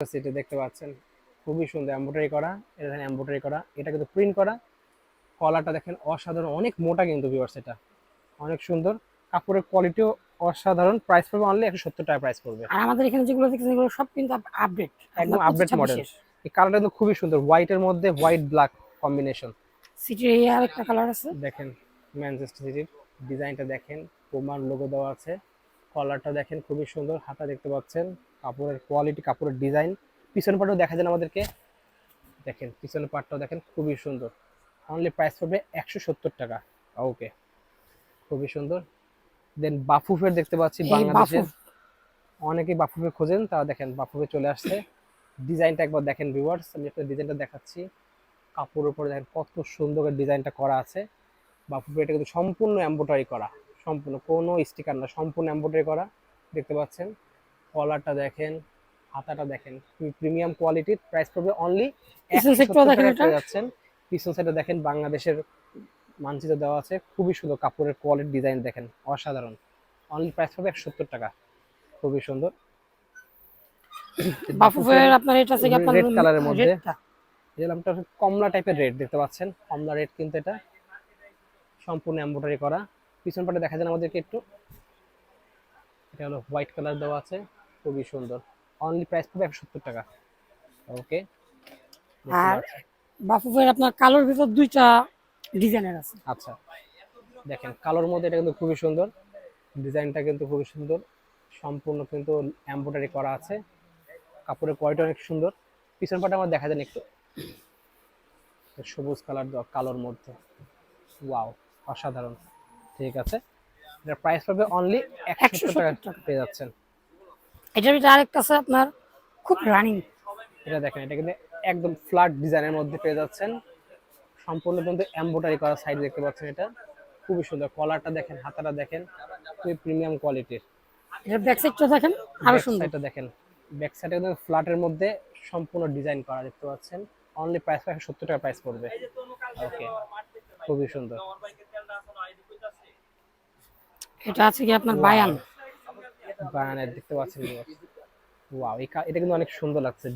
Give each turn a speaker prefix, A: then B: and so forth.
A: সেটা দেখতে পাচ্ছেন খুবই সুন্দর এমব্রয়ডারি করা। এটা দেখেন এমব্রয়ডারি করা এটা কিন্তু প্রিন্ট করা। কলারটা দেখেন অসাধারণ অনেক মোটা কিন্তু ভিউয়ার্স এটা। অনেক সুন্দর। কাপড়ের কোয়ালিটিও অসাধারণ। প্রাইস পড়বে অনলি একশো সত্তর টাকা প্রাইস পড়বে।
B: আর আমাদের এখানে যেগুলো দেখছেন এগুলো সব কিন্তু আপডেট
A: একদম আপডেট মডেল এই কালারটা কিন্তু খুবই সুন্দর। হোয়াইটের মধ্যে হোয়াইট ব্ল্যাক কম্বিনেশন
B: সিটির এই আর একটা কালার আছে।
A: দেখেন ম্যানচেস্টার সিটির ডিজাইনটা দেখেন পোমার লোগো দেওয়া আছে। কলারটা দেখেন খুবই সুন্দর হাতা দেখতে পাচ্ছেন কাপড়ের কোয়ালিটি কাপড়ের ডিজাইন পিছন পাটও দেখা যায় আমাদেরকে। দেখেন পিছনের পাটটাও দেখেন খুবই সুন্দর। অনলি প্রাইস পড়বে একশো সত্তর টাকা। ওকে খুবই সুন্দর। দেন বাফুফের দেখতে পাচ্ছি বাংলাদেশের। অনেকেই বাফুফে খোঁজেন তারা দেখেন বাফুফে চলে আসছে। ডিজাইনটা একবার দেখেন ভিউয়ার্স আমি আপনার ডিজাইনটা দেখাচ্ছি। কাপড়ের উপরে দেখেন কত সুন্দর ডিজাইনটা করা আছে। বাফুফে এটা কিন্তু সম্পূর্ণ এম্ব্রয়ডারি করা। সম্পূর্ণ কোনো স্টিকার না সম্পূর্ণ এম্ব্রয়ডারি করা দেখতে পাচ্ছেন। কলারটা দেখেন হাতাটা দেখেন প্রিমিয়াম কোয়ালিটির প্রাইস পড়বে অনলি। যাচ্ছেন। পিছন সাইডে দেখেন বাংলাদেশের মানচিত্র দেওয়া আছে খুবই সুন্দর কাপড়ের কোয়ালিটি ডিজাইন দেখেন অসাধারণ। অনলি প্রাইস পড়বে একশো সত্তর টাকা খুবই সুন্দর।
B: বাফুফের আপনার এটা থেকে আপনার
A: colour এর মধ্যে। কমলা টাইপের রেড দেখতে পাচ্ছেন কমলা রেড কিন্তু এটা সম্পূর্ণ এমব্রয়ডারি করা। পিছন পাটে দেখা যায় আমাদেরকে একটু। এটা হলো হোয়াইট কালার দেওয়া আছে খুবই সুন্দর। অনলি প্রাইস পড়বে একশো সত্তর টাকা। ওকে
B: আর বাফুফের আপনার কালোর ভিতর দুইটা ডিজাইনের আছে।
A: আচ্ছা। দেখেন কালোর মধ্যে এটা কিন্তু খুবই সুন্দর। ডিজাইনটা কিন্তু খুবই সুন্দর। সম্পূর্ণ কিন্তু এমব্রয়ডারি করা আছে। কাপড়ের কোয়ালিটি অনেক সুন্দর। পিছন পাটে আমার দেখা যায় একটু। সবুজ কালার দেওয়া কালোর মধ্যে। ওয়াও অসাধারণ। ঠিক আছে। এটার প্রাইস পাবে অনলি একশো টাকা। পেয়ে যাচ্ছেন।
B: এটার ভিতরে আরেকটা আছে আপনার খুব রানিং
A: এটা দেখেন এটা কিন্তু একদম ফ্ল্যাট ডিজাইনের মধ্যে পেয়ে যাচ্ছেন। সম্পূর্ণ কিন্তু এমব্রয়ডারি করা সাইড দেখতে পাচ্ছেন এটা। খুবই সুন্দর। কলারটা দেখেন হাতাটা দেখেন খুবই প্রিমিয়াম কোয়ালিটির
B: এটা ব্যাক সাইডটা দেখেন
A: আরও
B: সুন্দর।
A: এটা দেখেন ব্যাক সাইডে কিন্তু ফ্ল্যাটের মধ্যে সম্পূর্ণ ডিজাইন করা দেখতে পাচ্ছেন। অনলি প্রাইস একশো সত্তর টাকা প্রাইস পড়বে। ওকে খুবই সুন্দর।
B: এটা আছে কি আপনার বায়ান?
A: বায়ানের দেখতে পাচ্ছেন। ওয়াও এটা কিন্তু অনেক সুন্দর লাগছে।